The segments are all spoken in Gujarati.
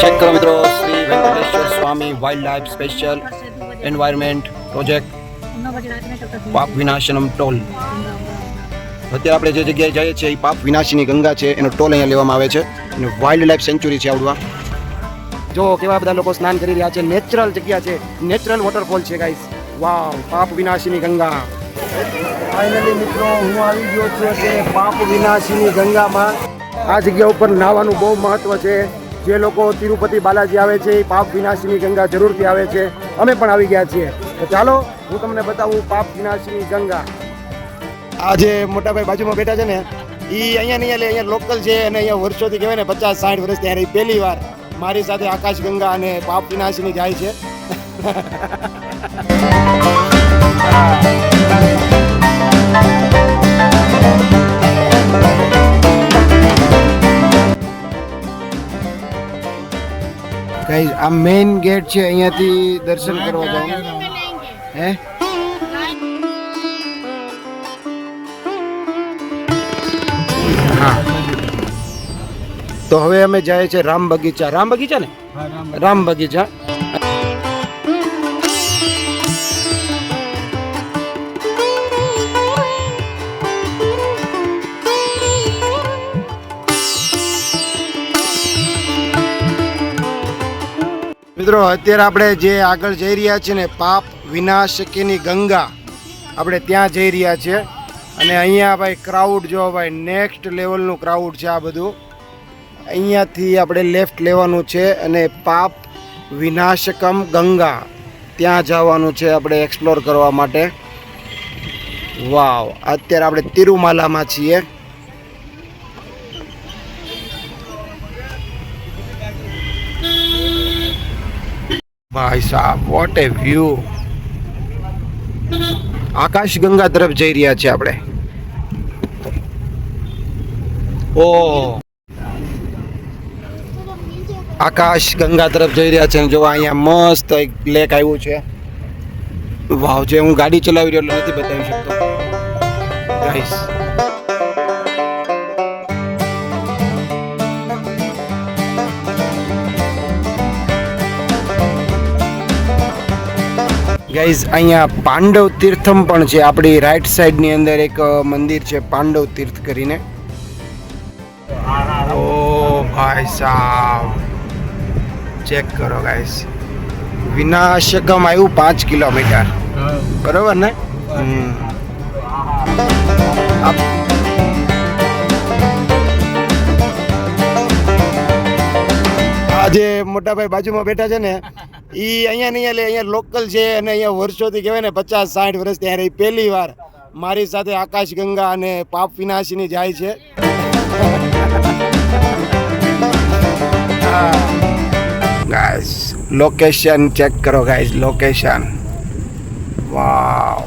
ચેક કરો મિત્રો Shri Venkateswara Swamy wildlife special environment project Papavinasanam toll. અત્યારે આપણે જે જગ્યાએ જઈએ છીએ એ પાપ વિનાશીની ગંગા છે એનો ટોલ અહીંયા લેવામાં આવે છે. અને વાઇલ્ડ લાઈફ સેન્ચુરી છે આવડવા. જો કેવા બધા લોકો સ્નાન કરી રહ્યા છે નેચરલ જગ્યા છે નેચરલ વોટરફોલ છે guys wow Papavinashini Ganga. Finally મિત્રો હું આવી ગયો છું કે પાપ વિનાશીની ગંગામાં. આ જગ્યા ઉપર નાહવાનું બહુ મહત્વ છે. જે લોકો તિરુપતિ બાલાજી આવે છે, એ પાપ વિનાશીની ગંગા જરૂરથી આવે છે. અમે પણ આવી ગયા છીએ. તો ચાલો, હું તમને બતાવું પાપ વિનાશીની ગંગા. આ જે મોટાભાઈ બાજુમાં બેઠા છે ને એ અહીંયા નહીં અહીંયા લોકલ છે અને અહીંયા વર્ષોથી કહેવાય ને, પચાસ, સાઠ વર્ષ ત્યારે પહેલી વાર મારી સાથે આકાશ ગંગા અને પાપ વિનાશીની જાય છે. ગાઈઝ આ મેઇન ગેટ છે અહીંયાથી દર્શન કરવા જાઉં હે? હા. તો હવે અમે જાય છે રામ બગીચા. રામ બગીચા. ને રામ બગીચા. મિત્રો, અત્યારે આપણે જે આગળ જઈ રહ્યા છીએ ને, પાપ વિનાશકીની ગંગા, આપણે ત્યાં જઈ રહ્યા છીએ. અને અહીંયા ભાઈ ક્રાઉડ જો ભાઈ નેક્સ્ટ લેવલનું ક્રાઉડ છે આ બધું. અહીંયાથી આપણે લેફ્ટ લેવાનું છે અને પાપ વિનાશકમ ગંગા, ત્યાં જવાનું છે આપણે એક્સપ્લોર કરવા માટે. વાવ અત્યારે આપણે તિરુમાલામાં છીએ. ભાઈ સાહેબ what a view Akasha Ganga તરફ જઈ રહ્યા છે આપણે. ઓ. આકાશ ગંગા તરફ જઈ રહ્યા છે જો અહીંયા મસ્ત એક લેક આવ્યું છે. વાવ, જે હું ગાડી ચલાવી રહ્યો નથી બતાવી શકતો. ગાઈસ ગાઈઝ અહીંયા પાંડવ તીર્થમ પણ છે. આપણી રાઈટ સાઈડની અંદર એક મંદિર છે, પાંડવ તીર્થ કરીને. ઓ ભાઈ સાહેબ ચેક કરો ગાઈસ વિનાશકમ આવ્યું પાંચ કિલોમીટર. બરોબર ને. આપ- મોટાભાઈ બાજુમાં બેઠા છે ને. એ અહીંયા નહીં એટલે અહીંયા લોકલ છે અને અહીંયા વર્ષોથી કહેવાય ને પચાસ, સાઠ વર્ષ ત્યારે રહી પહેલી વાર મારી સાથે આકાશ ગંગા અને પાપ વિનાશીની જાય છે. ગાઈસ લોકેશન ચેક કરો ગાઈસ લોકેશન વાવ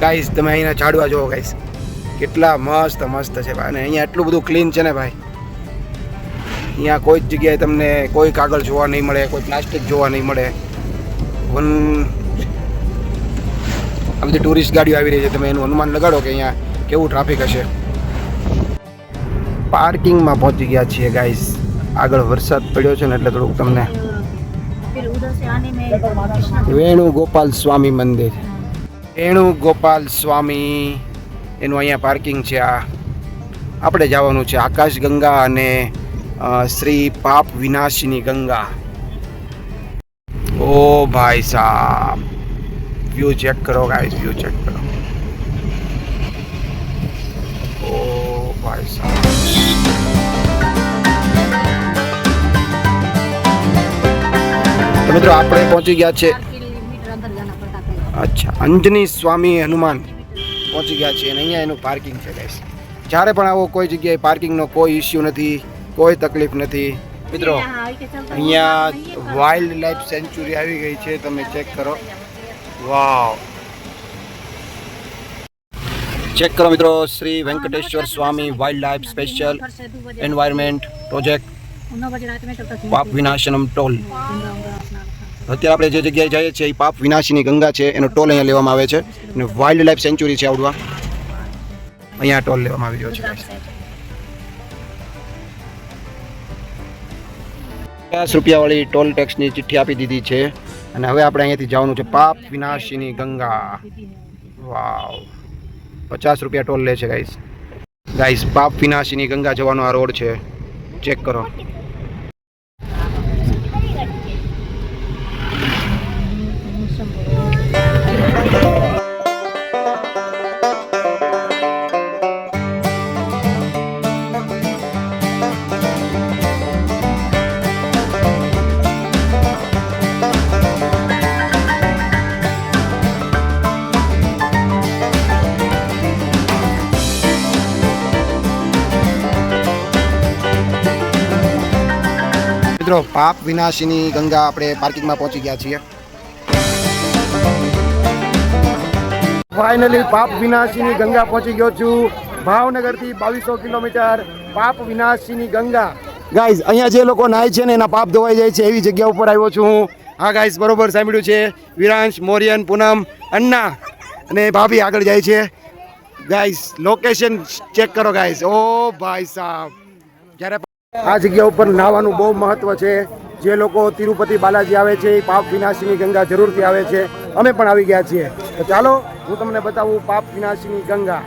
ગાઈસ તમે અહીંના ઝાડવા જુઓ ગાઈસ કેટલા મસ્ત મસ્ત છે, ભાઈ. અને અહીંયા એટલું બધું ક્લીન છે ને, ભાઈ. અહીંયા કોઈ જ જગ્યાએ તમને કોઈ કાગળ જોવા નહીં મળે, કોઈ પ્લાસ્ટિક જોવા નહીં મળે. વન આ બધી ટુરિસ્ટ ગાડીઓ આવી રહી છે, તમે એનું અનુમાન લગાડો કે અહીંયા કેવું ટ્રાફિક હશે. પાર્કિંગમાં પહોંચી ગયા છીએ ગાઈસ આગળ વરસાદ પડ્યો છે ને એટલે થોડુંક તમને વેણુગોપાલ સ્વામી મંદિર. વેણુગોપાલ સ્વામી એનું અહીંયા પાર્કિંગ છે આ. આપણે જવાનું છે આકાશ ગંગા અને શ્રી પાપ વિનાશીની ગંગા ઓ ભાઈ સાહેબ વ્યૂ ચેક કરો ગાઈસ વ્યૂ ચેક કરો ઓ ભાઈ સાહેબ મિત્રો આપણે પહોંચી ગયા છે અચ્છા અંજની સ્વામી હનુમાન પહોંચી ગયા છે અને અહીંયા એનું પાર્કિંગ છે ગાઈસ જ્યારે પણ આવો કોઈ જગ્યાએ પાર્કિંગનો કોઈ ઇશ્યુ નથી કોઈ તકલીફ નથી. મિત્રો અહીંયા વાઇલ્ડ લાઈફ સેન્ચુરી આવી ગઈ છે તમે ચેક કરો. વાવ ચેક કરો મિત્રો Shri Venkateswara Swamy wildlife special environment project Papavinasanam toll. અત્યારે આપણે જે જગ્યાએ જઈએ છીએ એ પાપ વિનાશીની ગંગા છે એનો ટોલ અહીંયા લેવામાં આવે છે. અને વાઇલ્ડ લાઈફ સેન્ચુરી છે આવડવા. અહીંયા ટોલ લેવામાં આવી રહ્યો છે. પચાસ રૂપિયાવાળી ટોલ ટેક્સની ચિઠ્ઠી આપી દીધી છે. અને હવે આપણે અહીંયાથી જવાનું છે પાપ વિનાશીની ગંગા. વાવ. પચાસ રૂપિયા ટોલ લે છે ગાઈસ ગાઈસ પાપ વિનાશીની ગંગા જવાનો આ રોડ છે. ચેક કરો. મિત્રો પાપ વિનાશીની ગંગા આપણે પાર્કિંગમાં પહોંચી ગયા છીએ. ફાઇનલી પાપ વિનાશીની ગંગા પહોંચી ગયો છું. ભાવનગરથી બાવીસો કિલોમીટર પાપ વિનાશીની ગંગા. ગાઈઝ અહીંયા જે લોકો નાય છે ને એના પાપ ધોવાઈ જાય છે એવી જગ્યા ઉપર આવ્યો છું હું. હા ગાઈઝ બરોબર સાંભળ્યું છે. વિરાંશ મોરિયન પૂનમ અન્ના અને ભાભી આગળ જાય છે. ગાઈઝ લોકેશન ચેક કરો ગાઈઝ ઓ ભાઈ સાહેબ જ્યારે આ જગ્યા ઉપર નાહવાનું બહુ મહત્વ છે. જે લોકો તિરુપતિ બાલાજી આવે છે, એ પાપ વિનાશીની ગંગા જરૂરથી આવે છે. અમે પણ આવી ગયા છીએ. તો ચાલો, હું તમને બતાવું પાપ વિનાશીની ગંગા.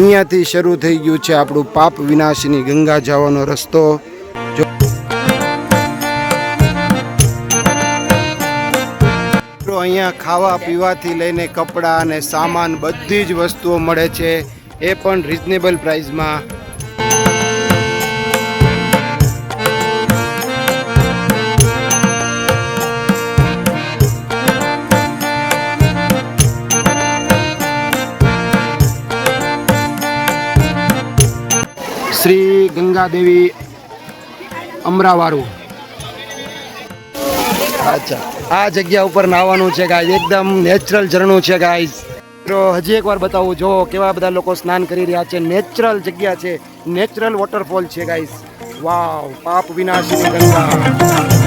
અહીંયાથી શરૂ થઈ ગયું છે આપણું પાપ વિનાશીની ગંગા જવાનો રસ્તો. અહીંયા ખાવા પીવાથી લઈને કપડાં અને સામાન બધી જ વસ્તુઓ મળે છે. એ પણ રિઝનેબલ પ્રાઇસમાં ગંગાદેવી અમરાવાળું. અચ્છા. આ જગ્યા ઉપર નાહવાનું છે ગાય એકદમ નેચરલ ઝરણું છે ગાઈઝ મિત્રો, હજી એકવાર બતાવું, જો કેવા બધા લોકો સ્નાન કરી રહ્યા છે નેચરલ જગ્યા છે નેચરલ વોટરફોલ છે guys wow, Papavinashini Ganga.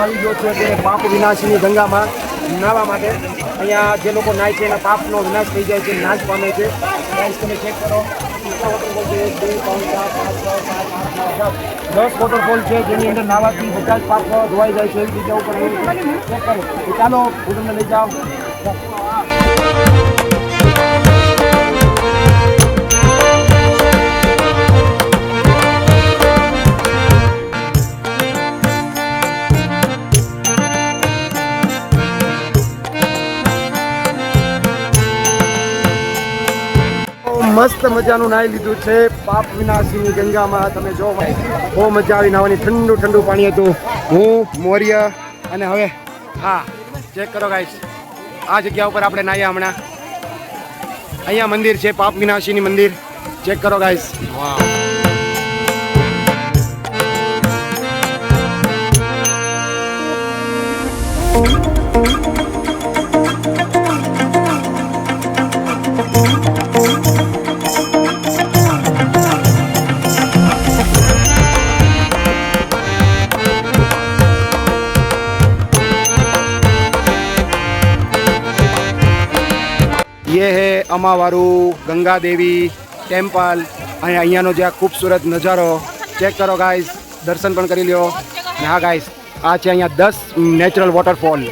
હું આવી ગયો છું અત્યારે પાપ વિનાશની ગંગામાં નાહવા માટે. અહીંયા જે લોકો નાય છે એના પાપનો વિનાશ થઈ જાય છે, નાશ પામે છે. ગાઈસ તમે ચેક કરો. દસ વોટરફોલ છે, જેની અંદર નાવાથી બધા જ પાપ ધોવાઈ જાય છે એવી જગ્યા ઉપર ચેક કરો. ચાલો હું તમને લઈ જાઉં મસ્ત મજાનું નાહી લીધું છે. પાપ વિનાશીની ગંગામાં તમે જો બહુ મજા આવી નાહવાની. ઠંડુ ઠંડુ પાણી હતું. હું, મોર્ય અને હવે હા ચેક કરો ગાઈસ આ જગ્યા ઉપર આપણે નાહ્યા હમણાં. અહીંયા મંદિર છે, પાપ વિનાશીની મંદિર. ચેક કરો ગાઈસ વાહ ये है અમાવારું ગંગા દેવી ટેમ્પલ. અને અહીંયાનો જે આ ખૂબસૂરત નજારો ચેક કરો ગાઈસ દર્શન પણ કરી લ્યો. હા ગાઈસ આ છે અહીંયા દસ નેચરલ વોટરફોલ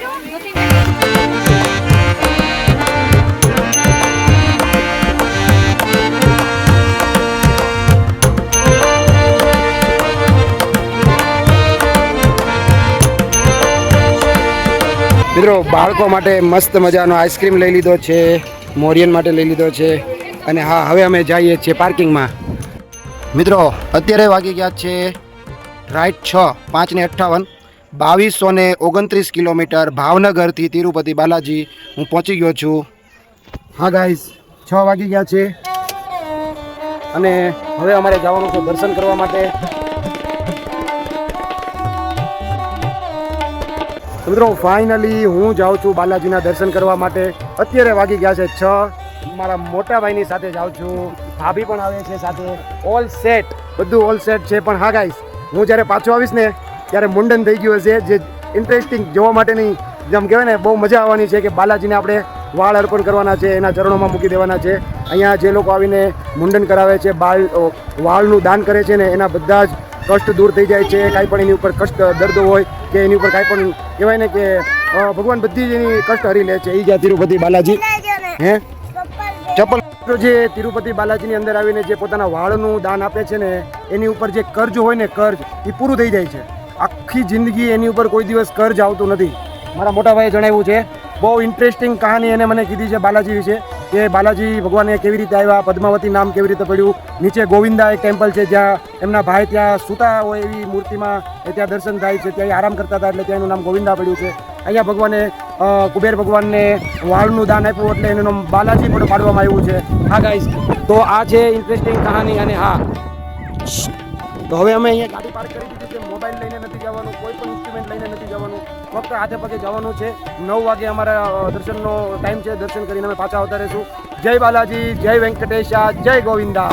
મિત્રો, બાળકો માટે મસ્ત મજાનો આઈસ્ક્રીમ લઈ લીધો છે. મોરિયન માટે લઈ લીધો છે. અને હા, હવે અમે જઈએ છીએ પાર્કિંગમાં. મિત્રો, અત્યારે વાગી ગયા છે રાઈટ છ પાંચ ને અઠ્ઠાવન. બાવીસો ને ઓગણત્રીસ કિલોમીટર ભાવનગરથી તિરુપતિ બાલાજી હું પહોંચી ગયો છું. હા ગાઈઝ છ વાગી ગયા છે. અને હવે અમારે જવાનું છે દર્શન કરવા માટે. તો મિત્રો ફાઇનલી હું જાઉં છું બાલાજીના દર્શન કરવા માટે. અત્યારે વાગી ગયા છે છ. મારા મોટા ભાઈની સાથે જાઉં છું. ભાભી પણ આવે છે સાથે. ઓલ સેટ બધું ઓલ સેટ છે. પણ હા ગાઈસ હું જ્યારે પાછો આવીશ ને, ત્યારે મુંડન થઈ ગયું હશે, જે ઇન્ટરેસ્ટિંગ જોવા માટેની, જેમ કહેવાય ને, બહુ મજા આવવાની છે કે બાલાજીને આપણે વાળ અર્પણ કરવાના છે, એના ચરણોમાં મૂકી દેવાના છે. અહીંયા જે લોકો આવીને મુંડન કરાવે છે બાળ વાળનું દાન કરે છે ને, એના બધા જ કષ્ટ દૂર થઈ જાય છે, કાંઈ પણ એની ઉપર કષ્ટ, દર્દ હોય કે એની ઉપર કાંઈ પણ કહેવાય ને કે ભગવાન બધી જ એની કષ્ટ હરી લે છે. એ જ્યાં તિરુપતિ બાલાજી, હે? ચપ્પલ જે તિરુપતિ બાલાજીની અંદર આવીને જે પોતાના વાળનું દાન આપે છે ને, એની ઉપર જે કર્જ હોય ને કર્જ એ પૂરું થઈ જાય છે. આખી જિંદગી એની ઉપર કોઈ દિવસ કર્જ આવતું નથી. મારા મોટા ભાઈએ જણાવ્યું છે, બહુ ઇન્ટરેસ્ટિંગ કહાની એને મને કીધી છે બાલાજી વિશે. કે બાલાજી ભગવાને કેવી રીતે આવ્યા પદ્માવતી નામ કેવી રીતે પડ્યું? નીચે ગોવિંદા એક ટેમ્પલ છે જ્યાં એમના ભાઈ ત્યાં સૂતા હોય એવી મૂર્તિમાં એ ત્યાં દર્શન થાય છે, ત્યાં આરામ કરતા હતા એટલે ત્યાં એનું નામ ગોવિંદા પડ્યું છે. અહીંયા ભગવાને કુબેર ભગવાનને વાળનું દાન આપ્યું એટલે એનું બાલાજી પણ પાડવામાં આવ્યું છે. હા ગાઈસ તો આ છે ઇન્ટરેસ્ટિંગ કહાની અને હા. તો હવે અમે અહીંયા ગાડી પાર્ક કરી દીધી છે મોબાઈલ લઈને નથી જવાનું, કોઈ પણ ઇન્સ્ટ્રુમેન્ટ લઈને નથી જવાનું. ફક્ત હાથે પગે જવાનું છે. નવ વાગે અમારા દર્શનનો ટાઈમ છે. દર્શન કરીને અમે પાછા આવતા રહીશું. જય બાલાજી, જય વેંકટેશા, જય ગોવિંદા.